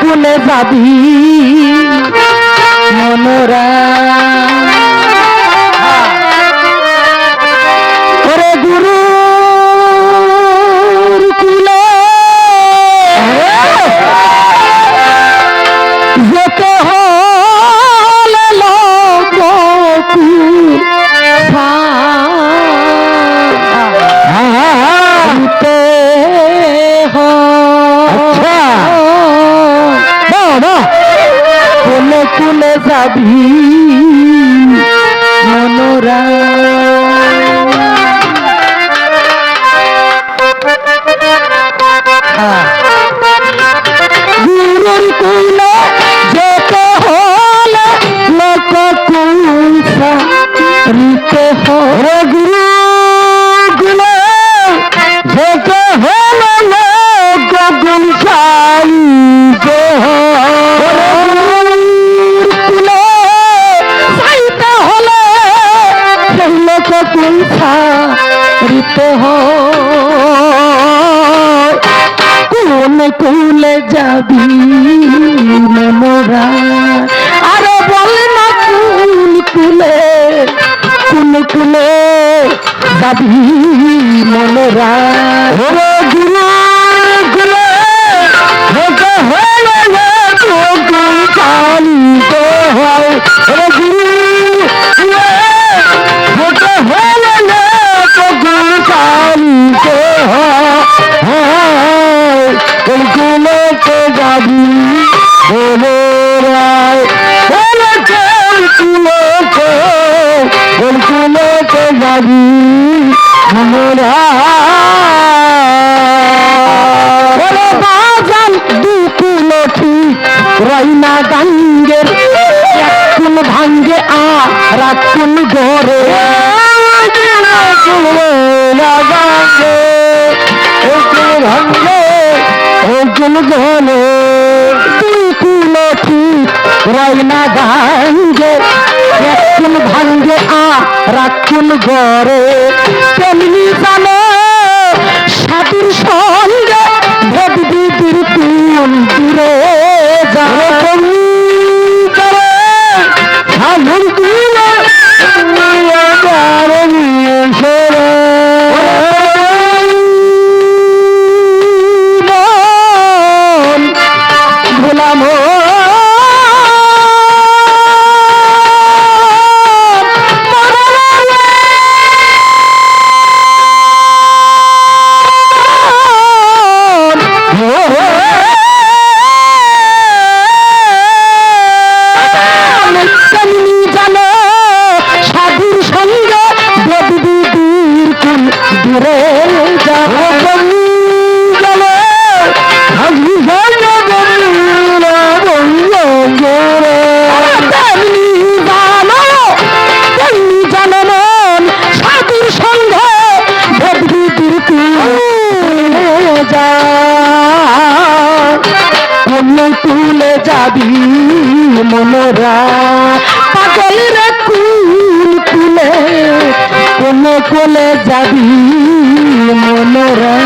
কুলে যাবি কোলে যাবি? মনোরা। গুরুর কুলে যেত হলে লোক কুলসা রিতে গুরু সেই পিছা রিতে কোন কুলে যাবি মোরা আরে বল না কুল কুলে কোন কুলে যাবি মনোরা। আমরা বলে বাজান দুকুলটি রইনা গাঙ্গের কুল ভাঙ্গে আ গাঙ্গে একজন ভাঙ্গে একজন গলে দুই কুলটি রইনা গাঙ্গে একজন ভাঙ্গে, আ রাকুল গরে তেমনি জানো সাধুর সঙ্গে ভেদ দিদির তুল দূরে করে সাধুর ভোলাম কোন তুলে যাবি মনোরা। পাগল রে কুল কুলে কোন কোলে যাবি মনোরা।